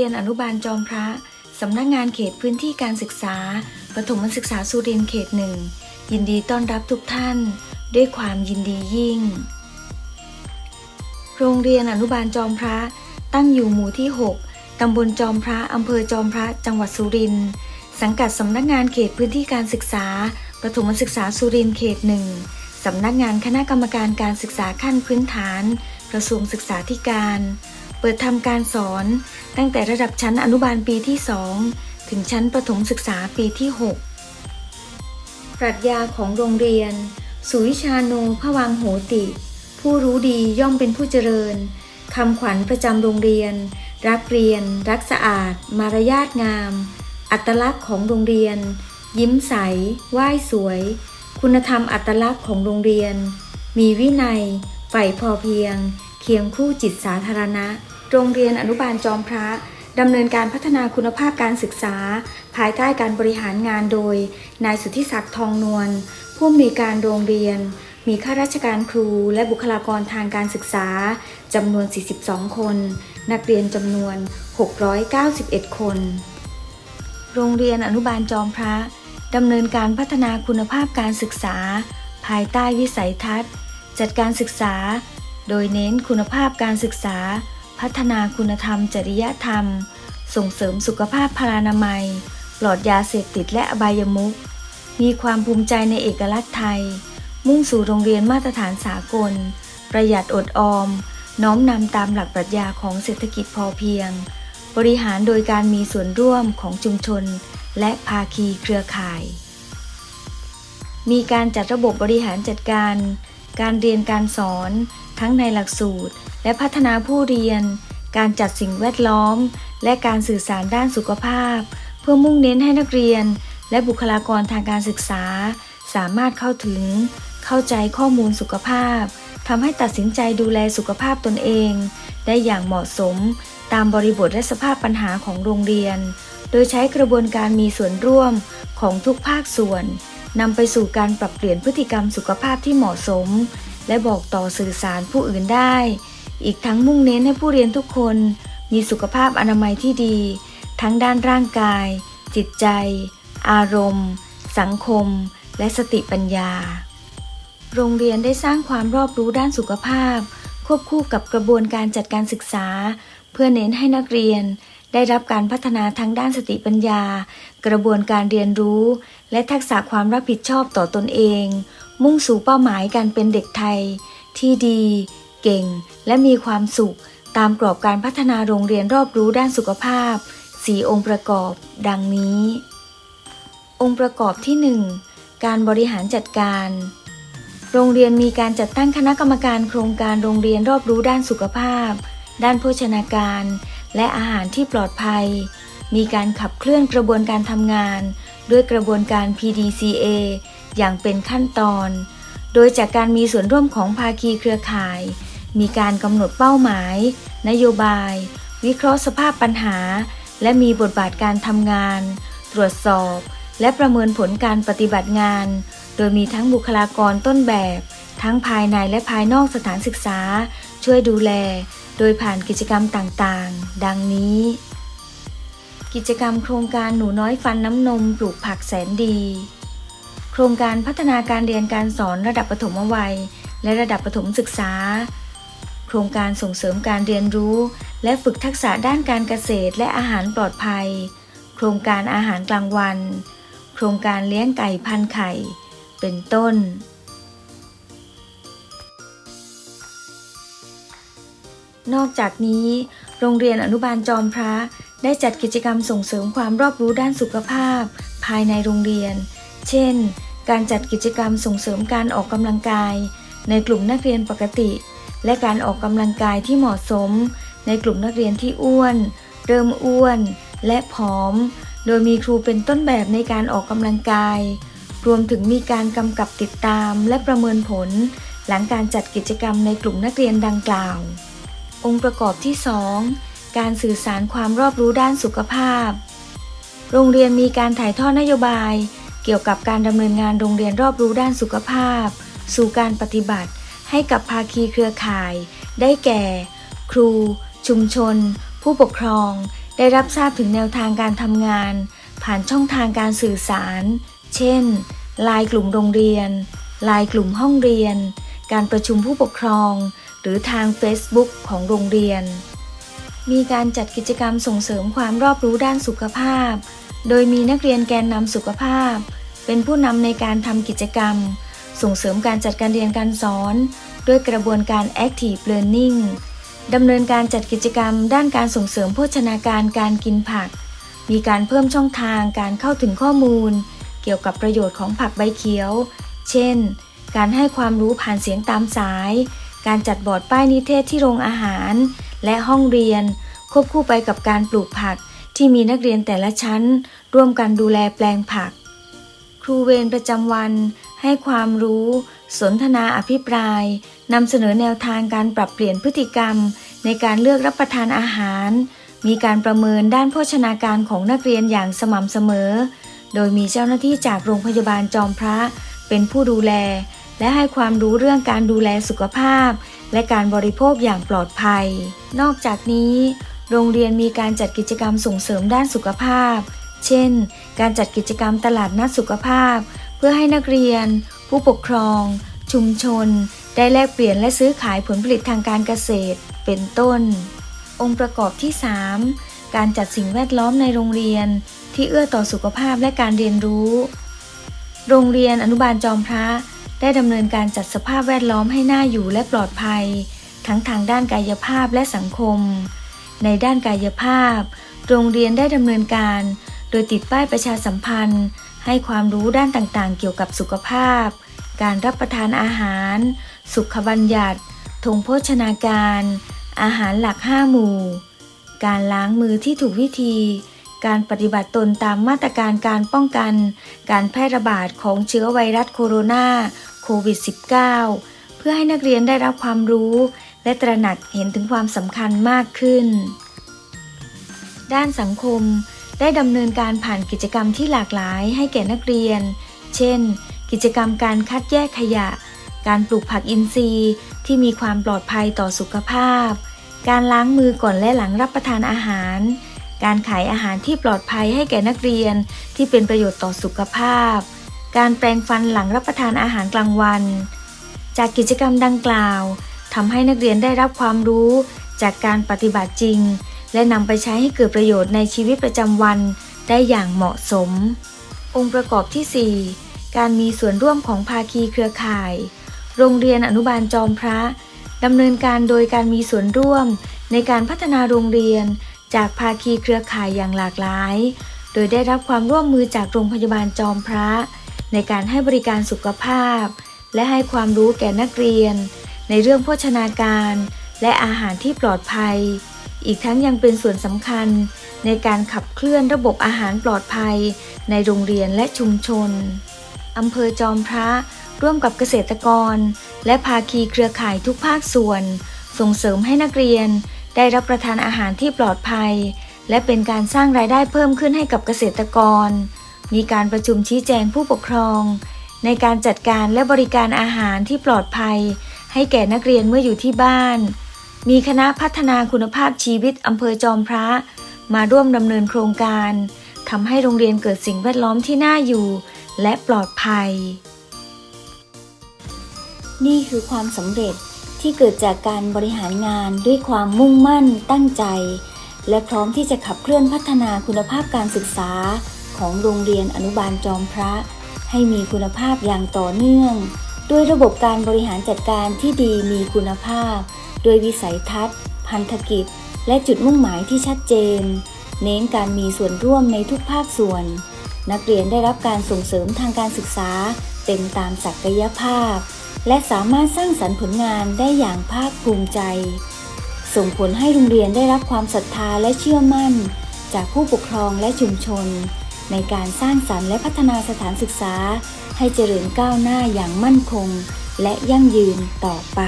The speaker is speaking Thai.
รียนอนุบาลจอมพระ สำนักงานเขตพื้นที่การศึกษา ประถมศึกษาสุรินทร์เขตหนึ่ง ยินดีต้อนรับทุกท่าน ด้วยความยินดียิ่ง โรงเรียนอนุบาลจอมพระ ตั้งอยู่หมู่ที่ 6 ตำบลจอมพระ อำเภอจอมพระ จังหวัดสุรินทร์ สังกัดสำนักงานเขตพื้นที่การศึกษา ประถมศึกษาสุรินทร์เขตหนึ่งสำนักงานคณะกรรมการการศึกษาขั้นพื้นฐาน กระทรวงศึกษาธิการ เปิดทำการสอนตั้งแต่ระดับชั้นอนุบาลปีที่ 2 ถึงชั้นประถมศึกษาปีที่ 6 ปรัชญาของโรงเรียน สุวิชาโนพวังโหติ ผู้รู้ดีย่อมเป็นผู้เจริญคำขวัญประจำโรงเรียน รักเรียน รักสะอาด มารยาทงาม อัตลักษณ์ของโรงเรียน ยิ้มใสไหว้สวย คุณธรรมอัตลักษณ์ของโรงเรียน มีวินัยใฝ่พอเพียง เคียงคู่จิตสาธารณะ โรงเรียนอนุบาลจอมพระดำเนินการพัฒนาคุณภาพการศึกษา ภายใต้การบริหารงานโดย นายสุทธิศักดิ์ทองนวลผู้อำนวยการโรงเรียน มีข้าราชการครูและบุคลากรทางการศึกษาจำนวน 42 คน นักเรียนจำนวน 691 คน โรงเรียนอนุบาลจอมพระดำเนินการพัฒนาคุณภาพการศึกษา ภายใต้วิสัยทัศน์ จัดการศึกษา โดยเน้นคุณภาพการศึกษา พัฒนาคุณธรรม จริยธรรม ส่งเสริมสุขภาพพลานามัย ปลอดยาเสพติดและอบายมุขมีความภูมิใจในเอกลักษณ์ไทย มุ่งสู่โรงเรียนมาตรฐานสากล ประหยัดอดออม น้อมนำตามหลักปรัชญาของเศรษฐกิจพอเพียง บริหารโดยการมีส่วนร่วมของชุมชน และภาคีเครือข่าย มีการจัดระบบบริหารจัดการ การเรียนการสอน ทั้งในหลักสูตร และพัฒนาผู้เรียน การจัดสิ่งแวดล้อม และการสื่อสารด้านสุขภาพ เพื่อมุ่งเน้นให้นักเรียน และบุคลากรทางการศึกษา สามารถเข้าถึง เข้าใจข้อมูลสุขภาพทำให้ตัดสินใจดูแลสุขภาพตนเอง ได้อย่างเหมาะสม ตามบริบทและสภาพปัญหาของโรงเรียน โดยใช้กระบวนการมีส่วนร่วมของทุกภาคส่วนนำไปสู่การปรับเปลี่ยนพฤติกรรมสุขภาพที่เหมาะสม และบอกต่อสื่อสารผู้อื่นได้ อีกทั้งมุ่งเน้นให้ผู้เรียนทุกคนมีสุขภาพอนามัยที่ดี ทั้งด้านร่างกาย จิตใจ อารมณ์ สังคม และสติปัญญา โรงเรียนได้สร้างความรอบรู้ด้านสุขภาพ ควบคู่กับกระบวนการจัดการศึกษา เพื่อเน้นให้นักเรียน ได้รับการพัฒนาทั้งด้านสติปัญญา กระบวนการเรียนรู้ และทักษะความรับผิดชอบต่อตนเอง มุ่งสู่เป้าหมายการเป็นเด็กไทย ที่ดี เก่ง และมีความสุข ตามกรอบการพัฒนาโรงเรียนรอบรู้ด้านสุขภาพ 4 องค์ประกอบ ดังนี้ องค์ประกอบที่ 1 การบริหารจัดการ โรงเรียนมีการจัดตั้งคณะกรรมการโครงการโรงเรียนรอบรู้ด้านสุขภาพ ด้านโภชนาการ และอาหารที่ปลอดภัย มีการขับเคลื่อนกระบวนการทำงาน ด้วยกระบวนการ PDCA อย่างเป็นขั้นตอนโดยจากการมีส่วนร่วมของภาคีเครือข่าย มีการกำหนดเป้าหมาย นโยบาย วิเคราะห์สภาพปัญหา และมีบทบาทการทำงาน ตรวจสอบ และประเมินผลการปฏิบัติงาน โดยมีทั้งบุคลากรต้นแบบ ทั้งภายในและภายนอกสถานศึกษา ช่วยดูแล โดยผ่านกิจกรรมต่างๆ ดังนี้ กิจกรรมโครงการหนูน้อยฟันน้ำนมปลูกผักแสนดี โครงการพัฒนาการเรียนการสอนระดับประถมวัย และระดับประถมศึกษา โครงการส่งเสริมการเรียนรู้ และฝึกทักษะด้านการเกษตรและอาหารปลอดภัย โครงการอาหารกลางวัน โครงการเลี้ยงไก่พันไข่ เป็นต้น นอกจากนี้ โรงเรียนอนุบาลจอมพระได้จัดกิจกรรมส่งเสริมความรอบรู้ด้านสุขภาพ ภายในโรงเรียน เช่น การจัดกิจกรรมส่งเสริมการออกกำลังกาย ในกลุ่มนักเรียนปกติ และการออกกำลังกายที่เหมาะสม ในกลุ่มนักเรียนที่อ้วน เริ่มอ้วน และผอม โดยมีครูเป็นต้นแบบในการออกกำลังกาย รวมถึงมีการกำกับติดตามและประเมินผล หลังการจัดกิจกรรมในกลุ่มนักเรียนดังกล่าว องค์ประกอบที่ 2 การสื่อสารความรอบรู้ด้านสุขภาพ โรงเรียนมีการถ่ายทอดนโยบาย เกี่ยวกับการดำเนินงานโรงเรียนรอบรู้ด้านสุขภาพ สู่การปฏิบัติ ให้กับภาคีเครือข่าย ได้แก่ ครู ชุมชน ผู้ปกครอง ได้รับทราบถึงแนวทางการทำงาน ผ่านช่องทางการสื่อสาร เช่นไลน์กลุ่มโรงเรียนไลน์กลุ่มห้องเรียน การประชุมผู้ปกครอง หรือทาง Facebook ของโรงเรียน มีการจัดกิจกรรมส่งเสริมความรอบรู้ด้านสุขภาพ โดยมีนักเรียนแกนนำสุขภาพ เป็นผู้นำในการทำกิจกรรม ส่งเสริมการจัดการเรียนการสอน ด้วยกระบวนการ Active Learning ดำเนินการจัดกิจกรรม ด้านการส่งเสริมโภชนาการการกินผัก มีการเพิ่มช่องทางการเข้าถึงข้อมูล เกี่ยวกับประโยชน์ของผักใบเขียว เช่น การให้ความรู้ผ่านเสียงตามสาย การจัดบอร์ดป้ายนิเทศที่โรงอาหาร และห้องเรียน ควบคู่ไปกับการปลูกผักที่มีนักเรียนแต่ละชั้น ร่วมกันดูแลแปลงผัก รูเวรประจำวัน ให้ความรู้ สนทนาอภิปรายนำเสนอแนวทางการปรับเปลี่ยนพฤติกรรม ในการเลือกรับประทานอาหาร มีการประเมินด้านโภชนาการของนักเรียนอย่างสม่ำเสมอ โดยมีเจ้าหน้าที่จากโรงพยาบาลจอมพระ เป็นผู้ดูแล และให้ความรู้เรื่องการดูแลสุขภาพ และการบริโภคอย่างปลอดภัย นอกจากนี้ โรงเรียนมีการจัดกิจกรรมส่งเสริมด้านสุขภาพ เช่น การจัดกิจกรรมตลาดนัดสุขภาพ เพื่อให้นักเรียน ผู้ปกครอง ชุมชน ได้แลกเปลี่ยนและซื้อขายผลผลิตทางการเกษตร เป็นต้น องค์ประกอบที่ 3 การจัดสิ่งแวดล้อมในโรงเรียน ที่เอื้อต่อสุขภาพและการเรียนรู้ โรงเรียนอนุบาลจอมพระ ได้ดำเนินการจัดสภาพแวดล้อมให้น่าอยู่และปลอดภัย ทั้งทางด้านกายภาพและสังคม ในด้านกายภาพ โรงเรียนได้ดำเนินการ โดยติดป้ายประชาสัมพันธ์ ให้ความรู้ด้านต่างๆ เกี่ยวกับสุขภาพ การรับประทานอาหาร สุขบัญญัติธงโภชนาการ อาหารหลักห้าหมู่ การล้างมือที่ถูกวิธี การปฏิบัติตนตามมาตรการการป้องกัน การแพร่ระบาดของเชื้อไวรัสโคโรนาโควิด -19 เพื่อให้นักเรียนได้รับความรู้ และตระหนักเห็นถึงความสำคัญมากขึ้น ด้านสังคม ได้ดำเนินการผ่านกิจกรรมที่หลากหลายให้แก่นักเรียน เช่น กิจกรรมการคัดแยกขยะ การปลูกผักอินทรีย์ ที่มีความปลอดภัยต่อสุขภาพ การล้างมือก่อนและหลังรับประทานอาหาร การขายอาหารที่ปลอดภัยให้แก่นักเรียนที่เป็นประโยชน์ต่อสุขภาพ การแปรงฟันหลังรับประทานอาหารกลางวัน จากกิจกรรมดังกล่าวทำให้นักเรียนได้รับความรู้จากการปฏิบัติจริง และนำไปใช้ให้เกิดประโยชน์ในชีวิตประจำวันได้อย่างเหมาะสม องค์ประกอบที่ 4 การมีส่วนร่วมของภาคีเครือข่าย โรงเรียนอนุบาลจอมพระดำเนินการโดยการมีส่วนร่วม ในการพัฒนาโรงเรียน จากภาคีเครือข่ายอย่างหลากหลาย โดยได้รับความร่วมมือจากโรงพยาบาลจอมพระ ในการให้บริการสุขภาพ และให้ความรู้แก่นักเรียน ในเรื่องโภชนาการ และอาหารที่ปลอดภัย อีกทั้งยังเป็นส่วนสำคัญในการขับเคลื่อนระบบอาหารปลอดภัย ในโรงเรียนและชุมชนอำเภอจอมพระร่วมกับเกษตรกร และภาคีเครือข่ายทุกภาคส่วน ส่งเสริมให้นักเรียน ได้รับประทานอาหารที่ปลอดภัย และเป็นการสร้างรายได้เพิ่มขึ้นให้กับเกษตรกร มีการประชุมชี้แจงผู้ปกครอง ในการจัดการและบริการอาหารที่ปลอดภัย ให้แก่นักเรียนเมื่ออยู่ที่บ้าน มีคณะพัฒนาคุณภาพชีวิตอำเภอจอมพระ มาร่วมดำเนินโครงการทำให้โรงเรียนเกิดสิ่งแวดล้อมที่น่าอยู่ และปลอดภัย นี่คือความสำเร็จที่เกิดจากการบริหารงานด้วยความมุ่งมั่นตั้งใจ และพร้อมที่จะขับเคลื่อนพัฒนาคุณภาพการศึกษา ของโรงเรียนอนุบาลจอมพระ ให้มีคุณภาพอย่างต่อเนื่อง ด้วยระบบการบริหารจัดการที่ดีมีคุณภาพ โดยวิสัยทัศน์ พันธกิจ และจุดมุ่งหมายที่ชัดเจน เน้นการมีส่วนร่วมในทุกภาคส่วน นักเรียนได้รับการส่งเสริมทางการศึกษา เต็มตามศักยภาพ และสามารถสร้างสรรค์ผลงานได้อย่างภาคภูมิใจ ส่งผลให้โรงเรียนได้รับความศรัทธาและเชื่อมั่น จากผู้ปกครองและชุมชน ในการสร้างสรรค์และพัฒนาสถานศึกษา ให้เจริญก้าวหน้าอย่างมั่นคง และยั่งยืนต่อไป